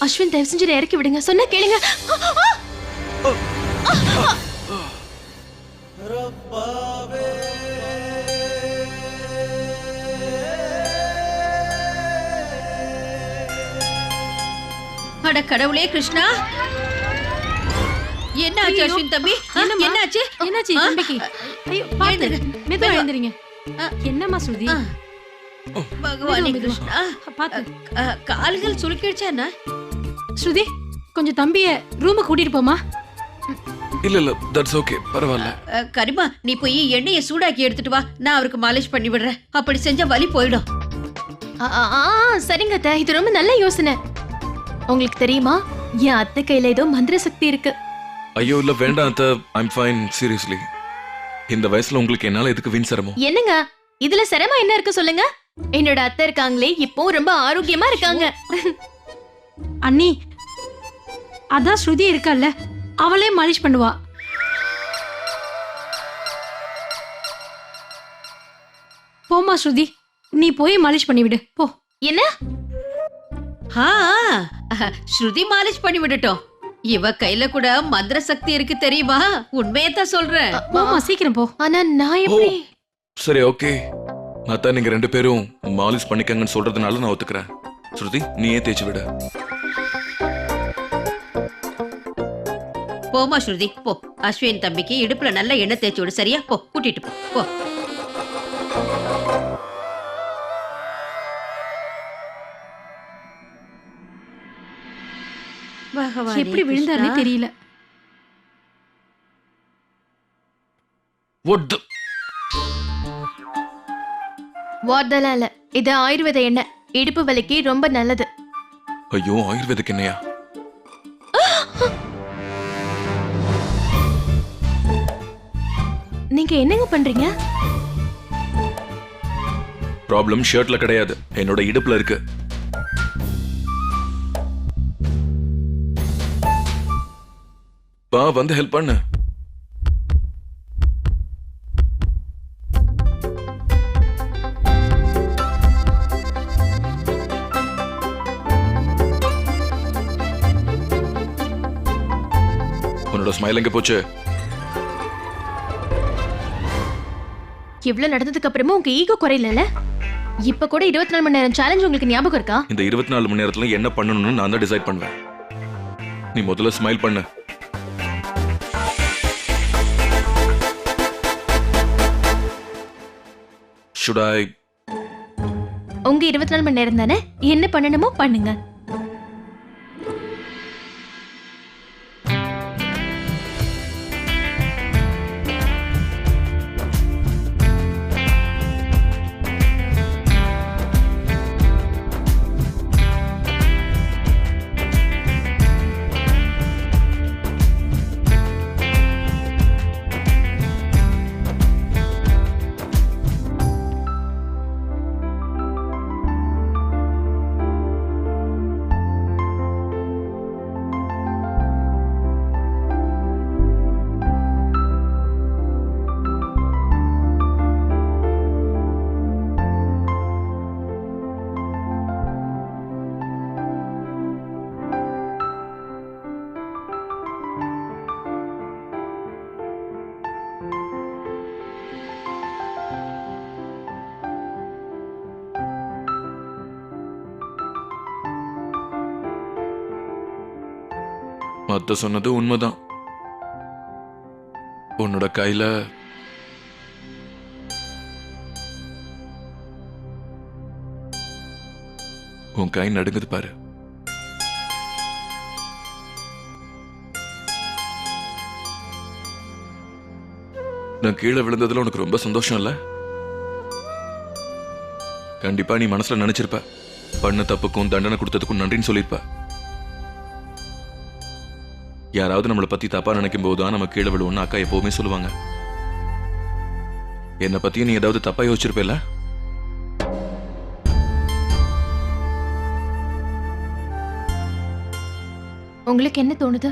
அஸ்வின் தயவு செஞ்சு என்னை இறக்கி விடுங்க சொன்னா கேளுங்க! அட கடவுளே கிருஷ்ணா என்ன ஆச்சு அஸ்வின் தம்பி ஆ, என்னம்மா? என்னாச்சு? தம்பிக்கு ஐயோ பாத்து எழுந்திரு. மெதுவா. எழுந்திரிங்க. என்னம்மா ஸ்ருதி ஆ. பகவானே. கிருஷ்ணா பாத்து கால்கள் சுருக்கிடுச்சா என்ன ஸ்ருதி கொஞ்சம் தம்பிய ரூமுக்கு கூட்டிட்டு போமா இல்ல இல்ல தட்ஸ் ஓகே பரவாயில்ல. கரிமா நீ போய் எண்ணெயை சூடாக்கி எடுத்துட்டு வா. நான் அவருக்கு மாலிஷ் பண்ணி விடுறேன். அப்படி செஞ்சா வலி போயிடும். ஆ, ஆ, ஆ, சரிங்க அத்தை. இது ரொம்ப நல்ல யோசனை. உங்களுக்கு தெரியுமா? என் அத்தை கையில ஏதோ மந்திர சக்தி இருக்கு. ஐயோ இல்ல வேண்டாம் அத்த. ஐம் ஃபைன் சீரியஸ்லி இந்த வயசுல உங்களுக்கு என்னால எதுக்கு வீண் சிரமம்? என்னங்க? இதுல சிரமம் என்ன இருக்கு சொல்லுங்க? என்னோட அத்தை இருக்காங்களே இப்போ ரொம்ப ஆரோக்கியமா இருக்காங்க. அண்ணி அதான் ஸ்ருதி இருக்கல்ல அவளே மாலிஷ் பண்ணுவா. போமா ஸ்ருதி நீ போய் மாலிஷ் பண்ணி விடு போ. என்ன? ஆ ஸ்ருதி மாலிஷ் பண்ணி விடட்டும் இவ கையில கூட மந்திர சக்தி இருக்கு தெரியுமா? உண்மையை தான் சொல்றேன். போமா சீக்கிரம் போ. ஆனா நான் எப்படி? சரி ஓகே. அத்தா நீங்க ரெண்டு பேரும் மாலிஷ் பண்ணிக்கங்கன்னு சொல்றதுனால நான் ஒத்துக்கிறேன். ஸ்ருதி நீயே தேய்ச்சி விட. போமா ஸ்ருதி போ. அஸ்வின் தம்பிக்கு இடுப்புல நல்ல எண்ணெய் தேய்ச்சி விடு சரியா? போ கூட்டிட்டு போ எப்படி விழுந்தாருன்னே. தெரியல. வார்தெல்லாம் இல்ல இது ஆயுர்வேத எண்ணெய். இடுப்பு வலிக்கு ரொம்ப நல்லது. ஐயோ ஆயுர்வேதிக் என்னையா? நீங்க என்னங்க பண்றீங்க? ப்ராப்ளம் ஷர்ட்ல கிடையாது. என்னோட இடுப்புல இருக்கு. வா வந்து ஹெல்ப் பண்ணு. உன்னோட ஸ்மைல் எங்க போச்சு? இவ்ளோ நடந்ததுக்கு அப்புறமும் உங்க ஈகோ குறையலல இப்ப கூட இருபத்தி நாலு மணி நேரம் சேலஞ்ச் உங்களுக்கு ஞாபகம் இருக்கா? இந்த இருபத்தி நாலு மணி நேரத்துல என்ன பண்ணணும்னு நான் தான் டிசைட் பண்ணுவேன். நீ முதல்ல ஸ்மைல் பண்ணு. Should I உங்க இருபத்தி நாலு மணி நேரம் தானே? என்ன பண்ணணுமோ பண்ணுங்க. மத்த சொன்னது உண்மைதான். உன்னோட கையில உன் கை நடுங்குது பாரு. நான் கீழே விழுந்ததுல உனக்கு ரொம்ப சந்தோஷம் இல்ல? கண்டிப்பா நீ மனசுல நினைச்சிருப்ப. பண்ண தப்புக்கும் தண்டனை கொடுத்ததுக்கும் நன்றின்னு சொல்லியிருப்ப யாராவது நம்மளை பத்தி தப்பா நினைக்கும் போதுதான் நம்ம கீழே விழுவோம்னு அக்கா எப்பவுமே சொல்லுவாங்க. என்னை பத்தியும் நீ ஏதாவது தப்பா யோசிச்சிருப்பேல உங்களுக்கு என்ன தோணுது?